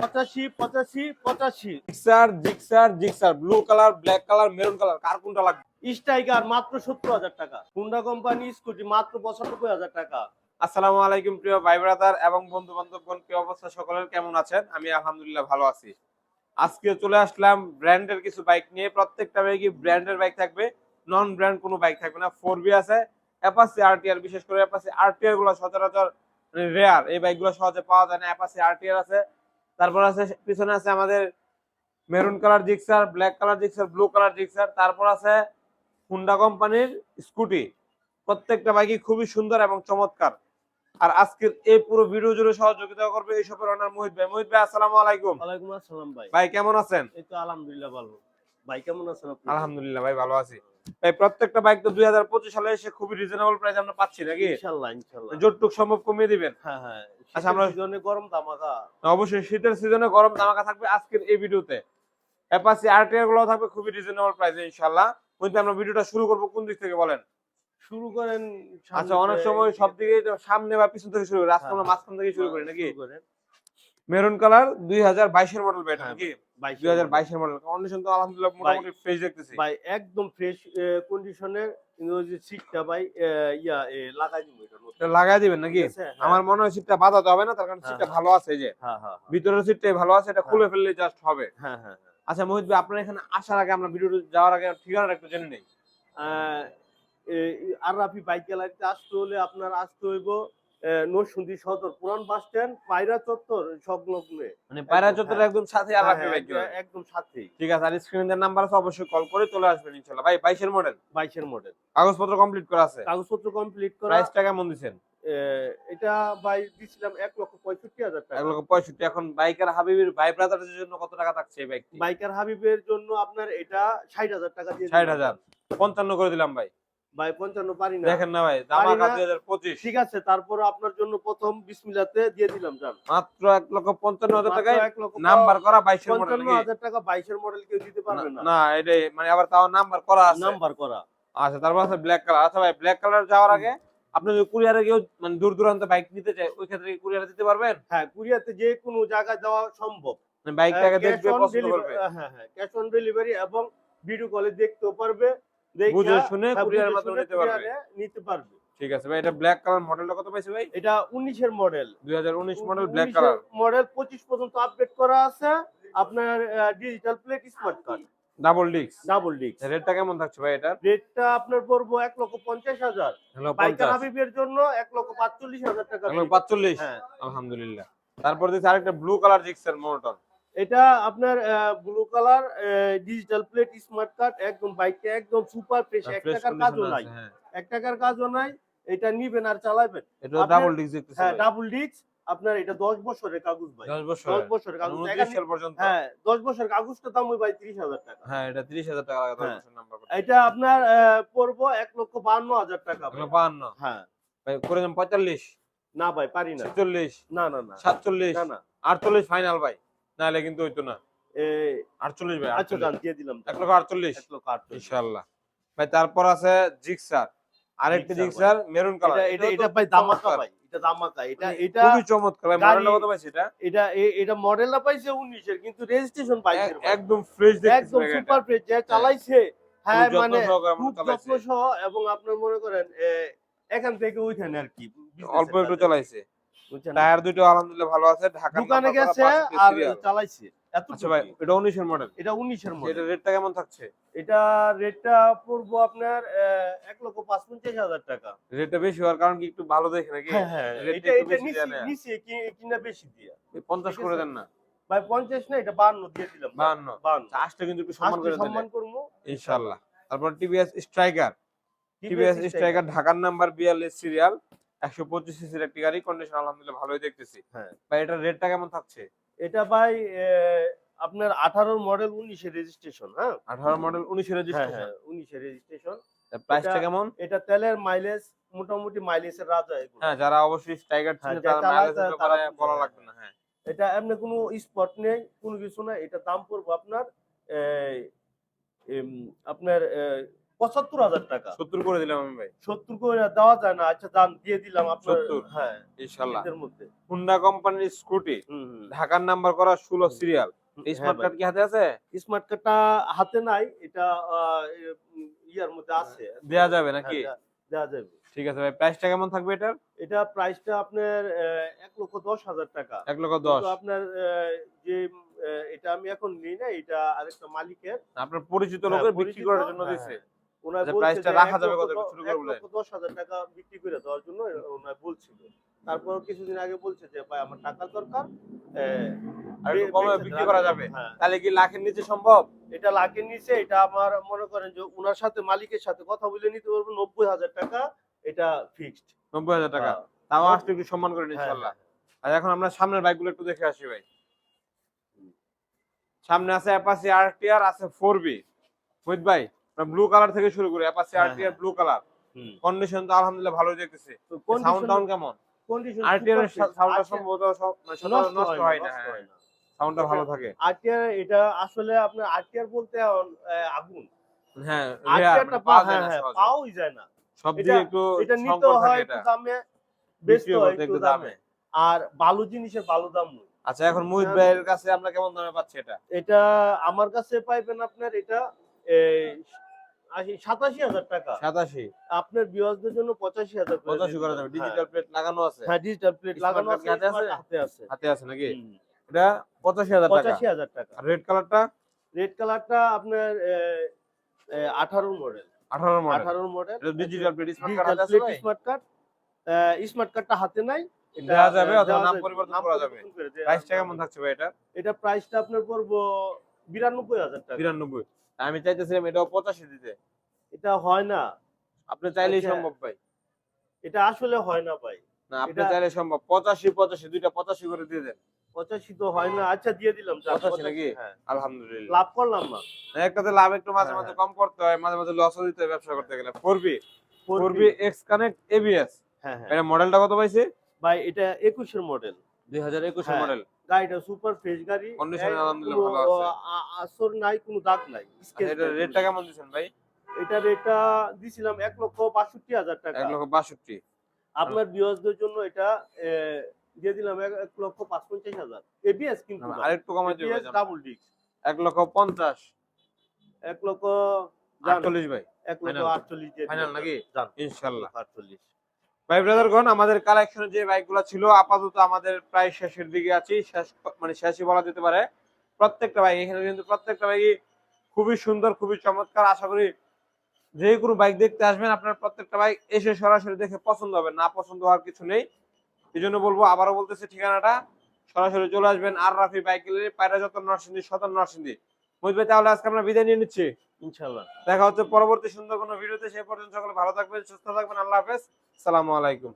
পঁচাশি পঁচাশি পঁচাশি। Gixxer Gixxer Gixxer blue colour black colour maroon colour কার কোনটা লাগবে? স্ট্রাইকার মাত্র সত্তর হাজার টাকা। হুন্ডা কোম্পানি স্কুটি মাত্র পঁচানব্বই হাজার টাকা। আসসালামু আলাইকুম প্রিয় ভাই ব্রাদার এবং বন্ধু বান্ধবগণ কি অবস্থা সকলের? কেমন আছেন? আমি আলহামদুলিল্লাহ ভালো আছি। আজকে চলে আসলাম ব্র্যান্ডের কিছু বাইক নিয়ে। প্রত্যেকটা বাইকই ব্র্যান্ডের বাইক থাকবে। নন ব্র্যান্ড কোনো বাইক থাকবে না। ফোর বি আছে অ্যাপাসি আরটিআর বিশেষ করে অ্যাপাসি আরটিআরগুলো সচরাচর রেয়ার এই বাইকগুলো সহজে পাওয়া যায় না। অ্যাপাসি আরটিআর আছে। তারপর আছে পিছনে আছে আমাদের maroon colour Gixxer black colour Gixxer blue colour Gixxer তারপর আছে হুন্ডা কোম্পানির স্কুটি প্রত্যেকটা বাইকই খুবই সুন্দর এবং চমৎকার। আর আজকের এই পুরো ভিডিও জুড়ে সহযোগিতা করবে এই সবের অনার মোহিত ভাই। মোহিত ভাই আসসালামু আলাইকুম। ওয়ালাইকুম আসসালাম ভাই। ভাই কেমন আছেন? এই তো আলহামদুলিল্লাহ ভালো। ভাই কেমন আছেন আপনি? আলহামদুলিল্লাহ ভাই ভালো আছি। ভাই প্রত্যেকটা বাইক তো দুই হাজার পঁচিশ সালে এসে খুবই রিজনেবল প্রাইস আমরা পাচ্ছি নাকি? ইনশাল্লাহ ইনশাল্লাহ। যতটুক সম্ভব কমিয়ে দিবেন? হ্যাঁ হ্যাঁ। আচ্ছা, আমরা- জন্য গরম ধামাকা। অবশ্যই শীতের সিজনে গরম ধামাকা থাকবে আজকের এই ভিডিওতে। অ্যাপাসি আরটিআরগুলো থাকবে খুবই রিজনেবল প্রাইসে ইনশাআল্লাহ। কিন্তু আমরা ভিডিওটা শুরু করব কোন দিক থেকে বলেন? শুরু করেন আচ্ছা অনেক সময় সব দিকে সামনে বা পিছন থেকে শুরু করি রাস্তা হ্যাঁ। মাঝখান থেকে শুরু করি নাকি? মেরুন কালার দুই হাজার বাইশের মডেল হ্যাঁ, নাকি? দুই হাজার বাইশের মডেল কন্ডিশন তো আলহামদুলিল্লাহ মোটামুটি ফ্রেশ দেখতেছি। ভাই একদম ফ্রেশ কন্ডিশনের কিন্তু ওই যে সিটটা ভাই ইয়া লাগাই দিব এটা লাগাই দিবেন নাকি? ঠিক আছে? হ্যাঁ, আমার মনে হয় সিটটা বাঁধাতে হবে না তার কারণ হ্যাঁ, সিটটা। ভালো আছে যে। ভিতরের সিটটাই ভালো আছে এটা খুলে ফেললে জাস্ট হবে। হ্যাঁ হ্যাঁ। আচ্ছা মোহিত ভাই আপনার এখানে আসার আগে আমরা ভিডিও যাওয়ার আগে ঠিকানাটা একটু জেনে নেই। আর বাইক গ্যালারিতে আসতে হলে আপনার আসতে হইব নরসুন্দি সদর পুরান বাস স্ট্যান্ড পায়রা চত্বর সংলগ্নে। মানে পায়রা একদম, চত্বরের হ্যাঁ। একদম সাথে হ্যাঁ, হ্যাঁ, বাইক একদম- ঠিক আছে আর স্ক্রিনে নাম্বার আছে অবশ্যই কল করে চলে আসবেন ইনশাআল্লাহ। ভাই বাইশের মডেল বাইশের মডেল কাগজপত্র কমপ্লিট করা আছে? কাগজপত্র কমপ্লিট করা প্রাইসটা কেমন এ, এটা ভাই দিছিলাম এক লক্ষ পঁয়ষট্টি হাজার এক লক্ষ পঁয়ষট্টি এখন বাইকার হাবিবের ভাই ব্রাদারের জন্য কত টাকা থাকছে এই বাইকার হাবিবের জন্য আপনার এটা ষাট হাজার টাকা দিয়ে ষাট। হাজার। পঞ্চান্ন করে দিলাম ভাই। ভাই পঞ্চান্ন পারি না। দেখেন না ভাই দুই হাজার পঁচিশ। ঠিক আছে তারপর আপনার জন্য প্রথম বিসমিলাতে দিয়ে দিলাম জান। মাত্র এক লক্ষ পঞ্চান্ন হাজার লক্ষ নাম্বার করা বাইশের পঞ্চান্ন হাজার টাকা বাইশের মডেল কেউ দিতে পারবে না। না এটাই মানে আবার তাও নাম্বার করা আছে। নাম্বার করা। আচ্ছা তারপর আছে ব্ল্যাক কালার আচ্ছা ভাই ব্ল্যাক কালার যাওয়ার আগে আপনি যদি কুরিয়ারে কেউ মানে দূর দূরান্ত বাইক নিতে চায় ওই ক্ষেত্রে কুরিয়ারে দিতে পারবেন? হ্যাঁ কুরিয়াতে যে কোনো জায়গায় দেওয়া সম্ভব। মানে বাইকটাকে Cash দেখবে পছন্দ করবে। হ্যাঁ হ্যাঁ ক্যাশ অন ডেলিভারি এবং ভিডিও কলে দেখতেও পারবে। বুঝে শুনে হ্যাঁ, মাধ্যমে নিতে পারবে। নিতে পারবে। ঠিক আছে ভাই এটা ব্ল্যাক কালার মডেলটা কত পাইছে ভাই? এটা মডেল ব্ল্যাক কালার মডেল পঁচিশ পর্যন্ত আপডেট করা আছে। আপনার digital plate smart card double রেটটা কেমন থাকছে ভাই এটার? রেটটা আপনার পড়ব এক লক্ষ পঞ্চাশ হাজার। হ্যালো হাবিবের জন্য লক্ষ পাঁচচল্লিশ হাজার টাকা লক্ষ হ্যাঁ। আলহামদুলিল্লাহ। তারপর দিচ্ছে আরেকটা ব্লু কালার জিক্সার মোটর এটা আপনার blue colour digital plate smart card একদম বাইকটা একদম সুপার ফ্রেশ এক টাকার কাজও নাই। হ্যাঁ। এক টাকার কাজও নাই এটা নিবেন আর চালাবেন। এটা ডাবল ডিস্ক হ্যাঁ ডাবল ডিস্ক আপনার এটা দশ বছরের কাগজ ভাই। 10 বছর দশ বছরের কাগজ। উনত্রিশ এখানে- সাল পর্যন্ত? হ্যাঁ দশ বছরের কাগজটা দাম ওই ভাই তিরিশ হাজার টাকা। হ্যাঁ এটা 30000 টাকা লাগে 10 হ্যাঁ। বছর নাম্বার এটা আপনার পড়ব এক লক্ষ বান্ন হাজার টাকা ভাই। 52 হ্যাঁ। ভাই করে দেন 45 না ভাই পারি না। 46 না না না। 47 না না। 48 ফাইনাল ভাই। নাহলে কিন্তু হইতো না। এ, 48 ভাই আচ্ছা দিয়ে দিলাম এক লক্ষ 48 এক লক্ষ আটচল্লিশ। ইনশাআল্লাহ। ভাই তারপর আছে জিক্সার। আরেকটা জিক্সার জিক্সার মেরুন কালার। এটা এটা এটা ভাই দামাকা ভাই। এটা দামাকা। এটা এটা খুবই চমৎকার। মডেলটা কত পাইছে এটা এটা এটা মডেলটা পাইছে উনিশের কিন্তু রেজিস্ট্রেশন এক- একদম ফ্রেশ একদম সুপার ফ্রেশ যে চালাইছে হ্যাঁ মানে খুব যত্ন সহ এবং আপনার মনে করেন এখান থেকে ওইখানে আর কি। অল্প একটু চালাইছে? টায়ার দুটো আলহামদুলিল্লাহ ভালো আছে ঢাকা দোকানে গেছে আর চালাইছে। এত আচ্ছা ভাই এটা 19 এর মডেল এটা উনিশের মডেল এটা রেটটা কেমন থাকছে? এটা রেটটা পড়ব আপনার আহ, এক লক্ষ পাঁচ পঞ্চাশ হাজার টাকা। রেটটা বেশি হওয়ার কারণ কি একটু ভালো দেখে নাকি? হ্যাঁ হ্যাঁ এটা এটা নিচে নিচে কিনা বেশি দিয়া। 50 করে দেন না। ভাই পঞ্চাশ না এটা বান্ন দিয়ে দিলাম। 52 বান্ন চাষটা কিন্তু একটু সম্মান করে দেন। সম্মান করব। ইনশাআল্লাহ। তারপর টিভিএস স্ট্রাইকার। টিভিএস স্ট্রাইকার ঢাকার নাম্বার 42 সিরিয়াল। 125 সিসির একটি গাড়ি কন্ডিশন আলহামদুলিল্লাহ ভালোই দেখতেছি। হ্যাঁ। ভাই এটার রেটটা কেমন থাকছে? এটা ভাই আপনার আঠারোর মডেল উনিশের রেজিস্ট্রেশন হ্যাঁ? 18 মডেল 19 এর হ্যাঁ রেজিস্ট্রেশন হ্যাঁ উনিশের রেজিস্ট্রেশন প্রাইসটা কেমন? এটা তেলের মাইলেজ মোটামুটি মাইলেজের রাজা হ্যাঁ যারা অবশ্যই হ্যাঁ, ছিল তারা তারা বলা লাগবে না হ্যাঁ। এটা এমনি কোনো স্পট নেই কোনো কিছু না। এটা দাম পড়ব আপনার আপনার পঁচাত্তর হাজার টাকা। সত্তর করে দিলাম আমি ভাই। সত্তর করে দেওয়া যায় না। আচ্ছা দাম দিয়ে দিলাম আপনার হ্যাঁ ইনশাল্লাহ। মধ্যে। হুন্ডা কোম্পানির স্কুটি ঢাকার নাম্বার করা ষোলো সিরিয়াল হ্যাঁ স্মার্ট কার্ড কি হাতে আছে? স্মার্ট কার্ডটা হাতে নাই এটা ইয়ার মধ্যে আছে। দেয়া যাবে নাকি? হ্যাঁ, দেয়া- দেয়া যাবে। ঠিক আছে ভাই প্রাইসটা কেমন থাকবে এটার? এটা প্রাইসটা আপনার এক লক্ষ দশ হাজার টাকা। এক লক্ষ দশ। আপনার যে এটা আমি এখন নিই না এটা আরেকটা মালিকের। আপনার পরিচিত হ্যাঁ, লোকের বিক্রি করার জন্য হ্যাঁ, দিছে। হ্যাঁ। ওনার বলছে প্রাইসটা রাখা যাবে কত? শুরু করে বলে। লক্ষ দশ হাজার টাকা বিক্রি করে দেওয়ার জন্য ওনার বলছিল। তারপর কিছুদিন আগে বলছে যে ভাই আমার টাকার দরকার আর একটু কমে বিক্রি করা যাবে। হ্যাঁ। তাহলে কি লাখের নিচে সম্ভব? এটা লাখের নিচে এটা আমার মনে করেন যে ওনার সাথে মালিকের সাথে কথা বলে নিতে পারব টাকা এটা ফিক্সড নব্বই হাজার টাকা। তাও আসলে একটু সম্মান করে আর এখন আমরা সামনের বাইকগুলো একটু দেখে আসি ভাই। সামনে আছে আরটিআর আছে ফোর বি বুঝ ভাই ব্লু কালার থেকে শুরু করে অ্যাপাসি হ্যাঁ, আরটিআর ব্লু কালার কন্ডিশন তো আলহামদুলিল্লাহ ভালোই দেখতেছি। সাউন্ড টাউন কেমন? কন্ডিশন আরটিআর এর সাউন্ডটা সম্ভবত সব- মানে নষ্ট হয় না হ্যাঁ। সাউন্ডটা ভালো থাকে। আরটিআর এটা আসলে আপনার আরটিআর বলতে আগুন। হ্যাঁ আরটিআর rare, টা মানে পাওয়া যায় হ্যাঁ না হ্যাঁ পাওয়াই যায় না। সব দিকে একটু এটা নিতে হয় একটু এটা দামে বেচতে হয় একটু দামে। আর ভালো জিনিসের ভালো দাম নয় আচ্ছা এখন মুহিত ভাইয়ের কাছে আমরা কেমন দামে পাচ্ছি এটা? এটা আমার কাছে পাইবেন আপনার এটা সাতাশি হাজার টাকা। সাতাশি। আপনার জন্য পঁচাশি হাজার পঁচাশি করা যাবে ডিজিটাল প্লেট লাগানো আছে। হ্যাঁ ডিজিটাল প্লেট লাগানো আছে হাতে আছে? হাতে আছে নাকি? এটা পঁচাশি হাজার পঁচাশি হাজার টাকা। রেড কালারটা রেড কালারটা আপনার আঠারো মডেল আঠারো মডেল আঠারো model digital plate smart card smart card smart কার্ডটা হাতে নাই। দেওয়া যাবে অথবা নাম পরিবর্তন করা যাবে। প্রাইসটা কেমন থাকছে ভাই এটা? এটা প্রাইসটা আপনার পড়ব বিরানব্বই হাজার টাকা। বিরানব্বই। আমি চাইতেছিলাম এটাও পঁচাশি দিতে। এটা হয় না। আপনি চাইলেই আচ্ছা। সম্ভব ভাই। এটা আসলে হয় না ভাই। না আপনি চাইলে সম্ভব। পঁচাশি পঁচাশি দুইটা পঁচাশি করে দিয়ে দেন। পঁচাশি তো হয় না। আচ্ছা দিয়ে দিলাম। যাক, 85 নাকি? হ্যাঁ। আলহামদুলিল্লাহ। লাভ করলাম না। একটাতে লাভ একটু মাঝে হ্যাঁ, মাঝে কম করতে হয়। মাঝে মাঝে লসও দিতে হয় ব্যবসা করতে গেলে। Four B four B X connect ABS হ্যাঁ হ্যাঁ। এটা মডেলটা কত পাইছে? ভাই এটা একুশের মডেল দুই হাজার একুশের হ্যাঁ। মডেল। গাড়িটা সুপার ফ্রেশ গাড়ি। Condition এক আলহামদুলিল্লাহ ভালো আছে। আসর নাই কোনো দাগ নাই। এটা রেটটা কেমন দিচ্ছেন ভাই? এটা রেটটা দিছিলাম এক লক্ষ বাষট্টি হাজার টাকা। এক লক্ষ বাষট্টি। আপনার বিয়সদের জন্য এটা দিয়ে দিলাম এক এক লক্ষ পাঁচপঞ্চাশ হাজার। এবিএস কিন্তু আরেকটু কমাই দেবে ভাই ডাবল ডিস্ক এক লক্ষ পঞ্চাশ। এক লক্ষ জান, আটচল্লিশ ভাই। এক লক্ষ final। আটচল্লিশ দিয়ে ফাইনাল নাকি? জান, ইনশাল্লাহ। আটচল্লিশ। ভাই ব্রাদারগণ আমাদের কালেকশনে যে বাইকগুলো ছিল আপাতত আমাদের প্রায় শেষের দিকে আছি। শেষ মানে শেষই বলা যেতে পারে। প্রত্যেকটা বাইক এখানে কিন্তু প্রত্যেকটা বাইকই খুবই সুন্দর খুবই চমৎকার। আশা করি যে কোনো বাইক দেখতে আসবেন আপনার প্রত্যেকটা বাইক এসে সরাসরি দেখে পছন্দ হবে। না পছন্দ হওয়ার কিছু নেই। এই জন্য বলব আবারও বলতেছি ঠিকানাটা। সরাসরি চলে আসবেন আর রাফি বাইক পায়রা যত নরসিংদী সদর নরসিংদী। মহিত ভাই তাহলে আজকে আমরা বিদায় নিয়ে নিচ্ছি। ইনশাল্লাহ দেখা হচ্ছে পরবর্তী সুন্দর কোনো ভিডিওতে সে পর্যন্ত সকলে ভালো থাকবেন সুস্থ থাকবেন। আল্লাহ হাফেজ। সালামু আলাইকুম।